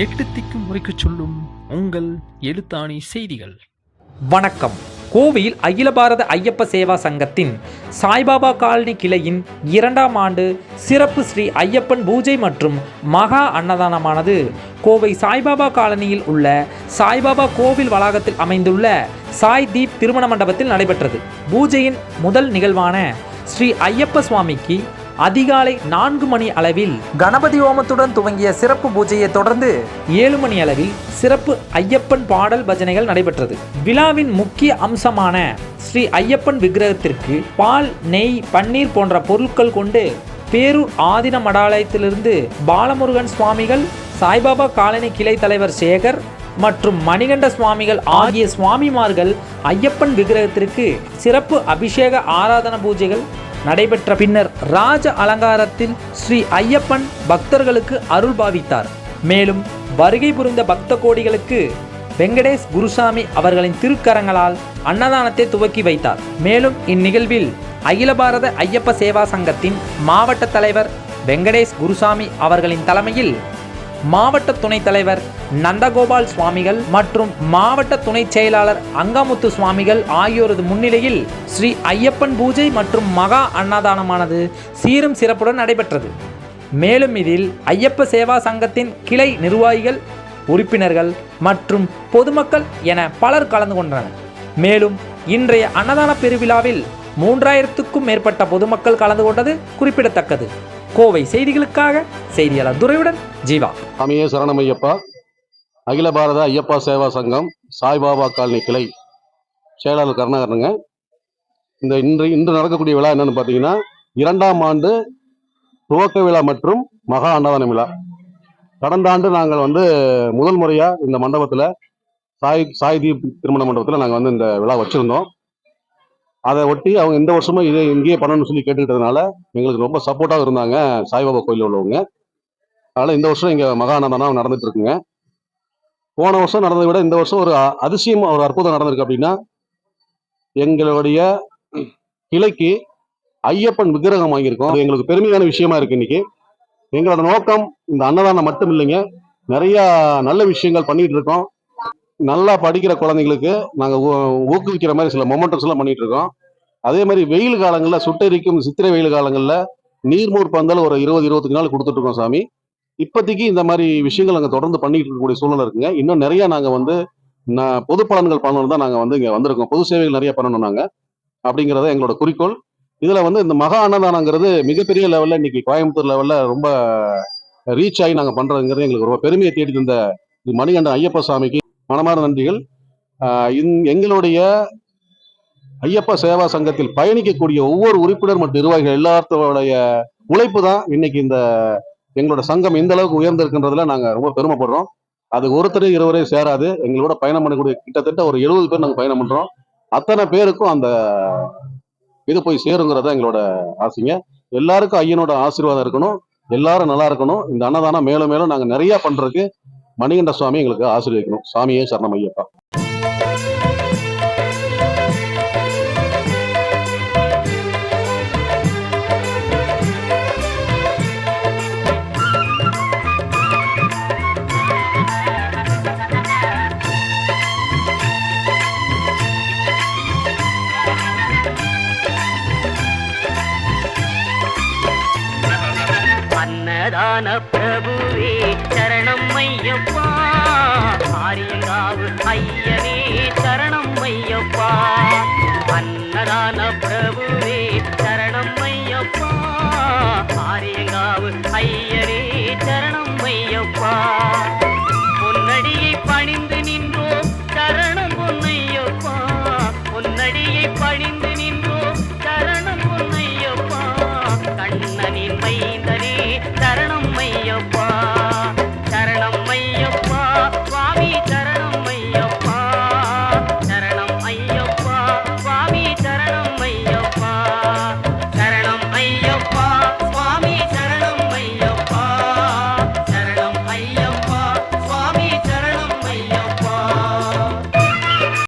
எட்டு திக்கும் முறைக்கு சொல்லும் உங்கள் எழுத்தாணி செய்திகள். வணக்கம். கோவையில் அகில பாரத ஐயப்ப சேவா சங்கத்தின் சாய்பாபா காலனி கிளையின் இரண்டாம் ஆண்டு சிறப்பு ஸ்ரீ ஐயப்பன் பூஜை மற்றும் மகா அன்னதானமானது கோவை சாய்பாபா காலனியில் உள்ள சாய்பாபா கோவில் வளாகத்தில் அமைந்துள்ள சாய் தீப் திருமண மண்டபத்தில் நடைபெற்றது. பூஜையின் முதல் நிகழ்வான ஸ்ரீ ஐயப்ப சுவாமிக்கு அதிகாலை நான்கு மணி அளவில் கணபதி ஹோமத்துடன் துவங்கிய சிறப்பு பூஜையை தொடர்ந்து ஏழு மணி அளவில் சிறப்பு ஐயப்பன் பாடல் பஜனைகள் நடைபெற்றது. விழாவின் முக்கிய அம்சமான ஸ்ரீ ஐயப்பன் விக்கிரகத்திற்கு பால் நெய் பன்னீர் போன்ற பொருட்கள் கொண்டு பேரூர் ஆதின மடாலயத்திலிருந்து பாலமுருகன் சுவாமிகள் சாய்பாபா காலனி கிளை தலைவர் சேகர் மற்றும் மணிகண்ட சுவாமிகள் ஆகிய சுவாமிமார்கள் ஐயப்பன் விக்கிரகத்திற்கு சிறப்பு அபிஷேக ஆராதன பூஜைகள் நடைபெற்ற பின்னர் ராஜ அலங்காரத்தில் ஸ்ரீ ஐயப்பன் பக்தர்களுக்கு அருள் பாவித்தார். மேலும் வருகை புரிந்த பக்த கோடிகளுக்கு வெங்கடேஷ் குருசாமி அவர்களின் திருக்கரங்களால் அன்னதானத்தை துவக்கி வைத்தார். மேலும் இந்நிகழ்வில் அகில பாரத ஐயப்ப சேவா சங்கத்தின் மாவட்ட தலைவர் வெங்கடேஷ் குருசாமி அவர்களின் தலைமையில் மாவட்ட துணைத் தலைவர் நந்தகோபால் சுவாமிகள் மற்றும் மாவட்ட துணைச் செயலாளர் அங்கமுத்து சுவாமிகள் ஆகியோரது முன்னிலையில் ஸ்ரீ ஐயப்பன் பூஜை மற்றும் மகா அன்னதானமானது சீரும் சிறப்புடன் நடைபெற்றது. மேலும் இதில் ஐயப்ப சேவா சங்கத்தின் கிளை நிர்வாகிகள் உறுப்பினர்கள் மற்றும் பொதுமக்கள் என பலர் கலந்து கொண்டனர். மேலும் இன்றைய அன்னதான பெருவிழாவில் மூன்றாயிரத்துக்கும் மேற்பட்ட பொதுமக்கள் கலந்து கொண்டது குறிப்பிடத்தக்கது. கோவை செய்திகளுக்காக செய்தியாளர் துரையுடன் ஜீவா. சாமியே சரணமையப்பா. அகில பாரத ஐயப்பா சேவா சங்கம் சாய்பாபா காலனி கிளை செயலாளர் கருணாகரனுங்க. இந்த இன்று இன்று நடக்கக்கூடிய விழா என்னன்னு பார்த்தீங்கன்னா இரண்டாம் ஆண்டு துவக்க விழா மற்றும் மகா அன்னதான விழா. கடந்த ஆண்டு நாங்கள் வந்து முதல் முறையாக இந்த மண்டபத்தில் சாய் சாய் தீப் திருமண மண்டபத்தில் நாங்கள் வந்து இந்த விழா வச்சுருந்தோம். அதை ஒட்டி அவங்க இந்த வருஷமும் இதே இங்கேயே பண்ணணும்னு சொல்லி கேட்டுக்கிட்டதுனால எங்களுக்கு ரொம்ப சப்போர்ட்டாக இருந்தாங்க சாய்பாபா கோயிலில் உள்ளவங்க. அதனால் இந்த வருஷம் இங்கே மகா நடந்துட்டு இருக்குங்க. போன வருஷம் நடந்ததை விட இந்த வருஷம் ஒரு அதிசயம் ஒரு அற்புதம் நடந்திருக்கு அப்படின்னா எங்களுடைய கிளைக்கு ஐயப்பன் விக்கிரகம் வாங்கியிருக்கோம். அது எங்களுக்கு பெருமையான விஷயமா இருக்கு இன்னைக்கு. எங்களோட நோக்கம் இந்த அன்னதானம் மட்டும் இல்லைங்க. நிறைய நல்ல விஷயங்கள் பண்ணிட்டு இருக்கோம். நல்லா படிக்கிற குழந்தைங்களுக்கு நாங்கள் ஊ- ஊக்குவிக்கிற மாதிரி சில மொமெண்டம்ஸ்லாம் பண்ணிட்டு இருக்கோம் அதே மாதிரி வெயில் காலங்களில் சுட்டெரிக்கும் சித்திரை வெயில் காலங்களில் நீர்மூர் பந்தல் ஒரு இருபது இருபத்தஞ்சு நாள் கொடுத்துட்டு இருக்கோம் சாமி. இப்போதைக்கு இந்த மாதிரி விஷயங்கள் நாங்கள் தொடர்ந்து பண்ணிட்டு இருக்கக்கூடிய சூழ்நிலை இருக்குங்க. இன்னும் நிறையா நாங்கள் வந்து நான் பொது பலன்கள் பண்ணணும் தான் நாங்கள் வந்து இங்கே வந்திருக்கோம். பொது சேவைகள் நிறைய பண்ணணும் நாங்கள் அப்படிங்கிறத எங்களோட குறிக்கோள். இதில் வந்து இந்த மகா அன்னதானங்கிறது மிகப்பெரிய லெவலில் இன்னைக்கு கோயம்புத்தூர் லெவலில் ரொம்ப ரீச் ஆகி நாங்கள் பண்ணுறதுங்கிறது எங்களுக்கு ரொம்ப பெருமையை தேடி தந்த இது மணிகண்டன் ஐயப்ப சாமிக்கு மனமார நன்றிகள். ஆஹ் இந்- எங்களுடைய ஐயப்ப சேவா சங்கத்தில் பயணிக்கக்கூடிய ஒவ்வொரு உறுப்பினர் மற்றும் நிர்வாகிகள் எல்லாத்தோடைய உழைப்பு தான் இன்னைக்கு இந்த எங்களோட சங்கம் இந்த அளவுக்கு உயர்ந்திருக்கின்றதுல நாங்க ரொம்ப பெருமைப்படுறோம். அது ஒருத்தர் இருவரே சேராது. எங்களோட பயணம் பண்ணக்கூடிய கிட்டத்தட்ட ஒரு எழுபது பேர் நாங்க பயணம் பண்றோம். அத்தனை பேருக்கும் அந்த இது போய் சேருங்கிறத எங்களோட ஆசைங்க. எல்லாருக்கும் ஐயனோட ஆசீர்வாதம் இருக்கணும். எல்லாரும் நல்லா இருக்கணும். இந்த அன்னதானம் மேலும் மேலும் நாங்க நிறைய பண்றதுக்கு மணிகண்ட சுவாமி எங்களுக்கு ஆசீர்வதிக்கணும். சாமியே சரணம் ஐயப்பா. அன்னதான பிரபுவே சரணம் ஐயப்பா ஆரியங்காவு ஐயர்